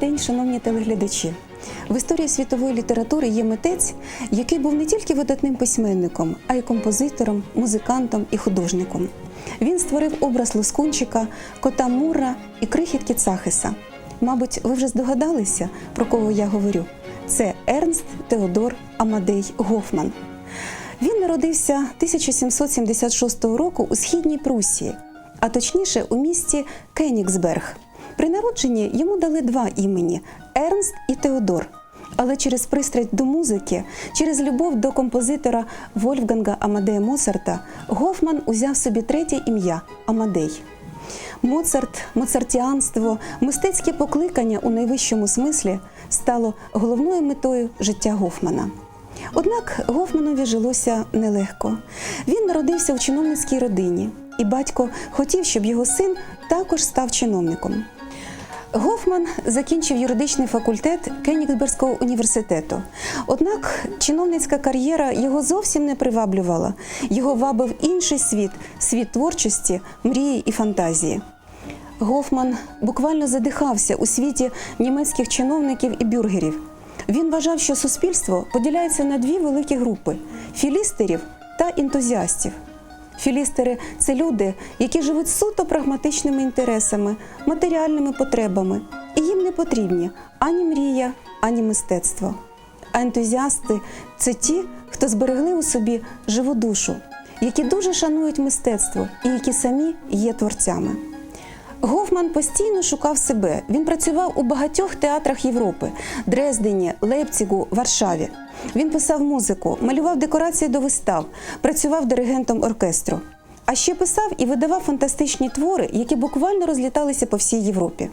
день, шановні телеглядачі. В історії світової літератури є митець, який був не тільки видатним письменником, а й композитором, музикантом і художником. Він створив образ Лускунчика, кота Мура і крихітки Цахиса. Мабуть, ви вже здогадалися, про кого я говорю. Це Ернст Теодор Амадей Гофман. Він народився 1776 року у східній Прусії, а точніше у місті Кенігсберг. При народженні йому дали два імені Ернст і Теодор. Але через пристрасть до музики, через любов до композитора Вольфганга Амадея Моцарта, Гофман узяв собі третє ім'я Амадей. Моцарт, моцартіанство, мистецьке покликання у найвищому смислі стало головною метою життя Гофмана. Однак Гофманові жилося нелегко. Він народився в чиновницькій родині, і батько хотів, щоб його син також став чиновником. Гофман закінчив юридичний факультет Кенігсберзького університету. Однак чиновницька кар'єра його зовсім не приваблювала. Його вабив інший світ світ творчості, мрії і фантазії. Гофман буквально задихався у світі німецьких чиновників і бюргерів. Він вважав, що суспільство поділяється на дві великі групи філістерів та ентузіастів. Філістери це люди, які живуть суто прагматичними інтересами, матеріальними потребами, і їм не потрібні ані мрія, ані мистецтво. А ентузіасти це ті, хто зберегли у собі живу душу, які дуже шанують мистецтво і які самі є творцями. Гофман постійно шукав себе. Він працював у багатьох театрах Європи Дрездені, Лейпцигу, Варшаві. Він писав музику, малював декорації до вистав, працював диригентом оркестру. А ще писав і видавав фантастичні твори, які буквально розліталися по всій Європі.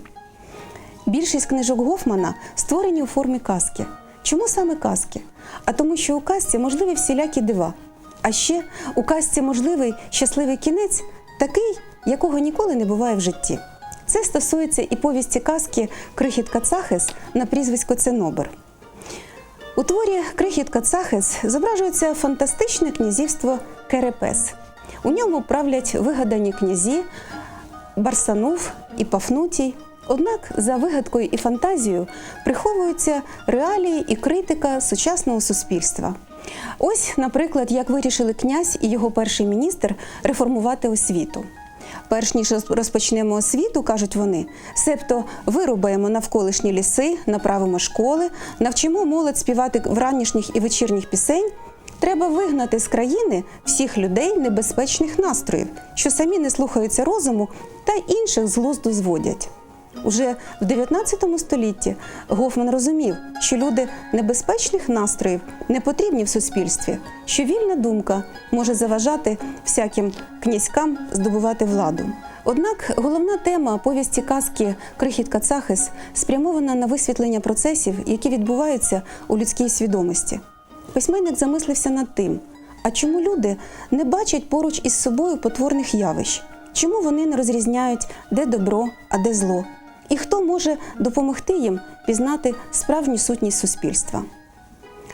Більшість книжок Гофмана створені у формі казки. Чому саме казки? А тому, що у казці можливі всілякі дива. А ще у казці можливий щасливий кінець, такий, якого ніколи не буває в житті. Це стосується і повісті казки Крихітка Цахес на прізвисько Ценобер. У творі Крихітка Цахес зображується фантастичне князівство Керепес. У ньому правлять вигадані князі Барсанув і Пафнутій. Однак за вигадкою і фантазією приховуються реалії і критика сучасного суспільства. Ось, наприклад, як вирішили князь і його перший міністр реформувати освіту. Перш ніж розпочнемо освіту, кажуть вони, себто вирубаємо навколишні ліси, направимо школи, навчимо молодь співати вранішніх і вечірніх пісень. Треба вигнати з країни всіх людей небезпечних настроїв, що самі не слухаються розуму та інших з глузду зводять. Уже в 19 столітті Гофман розумів, що люди небезпечних настроїв не потрібні в суспільстві, що вільна думка може заважати всяким князькам здобувати владу. Однак головна тема повісті казки Крихітка Цахис спрямована на висвітлення процесів, які відбуваються у людській свідомості. Письменник замислився над тим, а чому люди не бачать поруч із собою потворних явищ? Чому вони не розрізняють, де добро, а де зло? І хто може допомогти їм пізнати справжню сутність суспільства?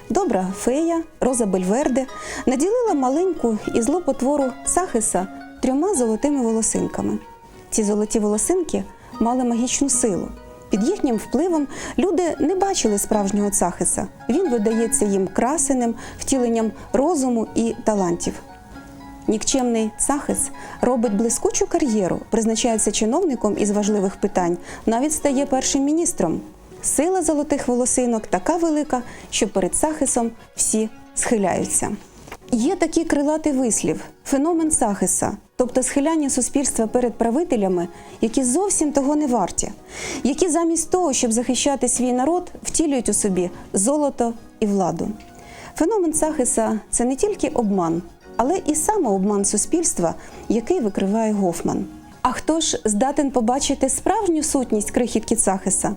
Добра фея Роза Бельверде наділила маленьку і злу потвору Сахиса трьома золотими волосинками. Ці золоті волосинки мали магічну силу. Під їхнім впливом люди не бачили справжнього Цахиса. Він видається їм красеним, втіленням розуму і талантів. Нікчемний Цахис робить блискучу кар'єру, призначається чиновником із важливих питань, навіть стає першим міністром. Сила золотих волосинок така велика, що перед Цахисом всі схиляються. Є такий крилатий вислів феномен Сахиса, тобто схиляння суспільства перед правителями, які зовсім того не варті, які замість того, щоб захищати свій народ, втілюють у собі золото і владу. Феномен Сахиса це не тільки обман, але і самообман суспільства, який викриває Гофман. А хто ж здатен побачити справжню сутність крихітки Цахиса?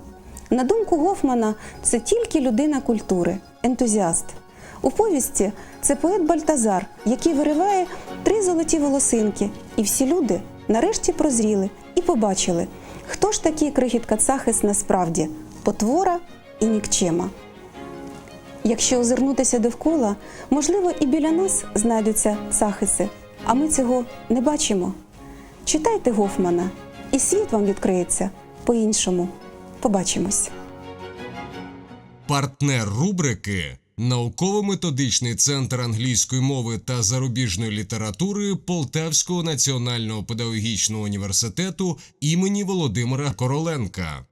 На думку Гофмана, це тільки людина культури, ентузіаст. У повісті це поет Бальтазар, який вириває три золоті волосинки, і всі люди нарешті прозріли і побачили, хто ж такий крихітка Цахис насправді потвора і нікчема. Якщо озирнутися довкола, можливо, і біля нас знайдуться цахиси, а ми цього не бачимо. Читайте Гофмана, і світ вам відкриється по-іншому. Побачимось. Партнер рубрики Науково-методичний центр англійської мови та зарубіжної літератури Полтавського національного педагогічного університету імені Володимира Короленка.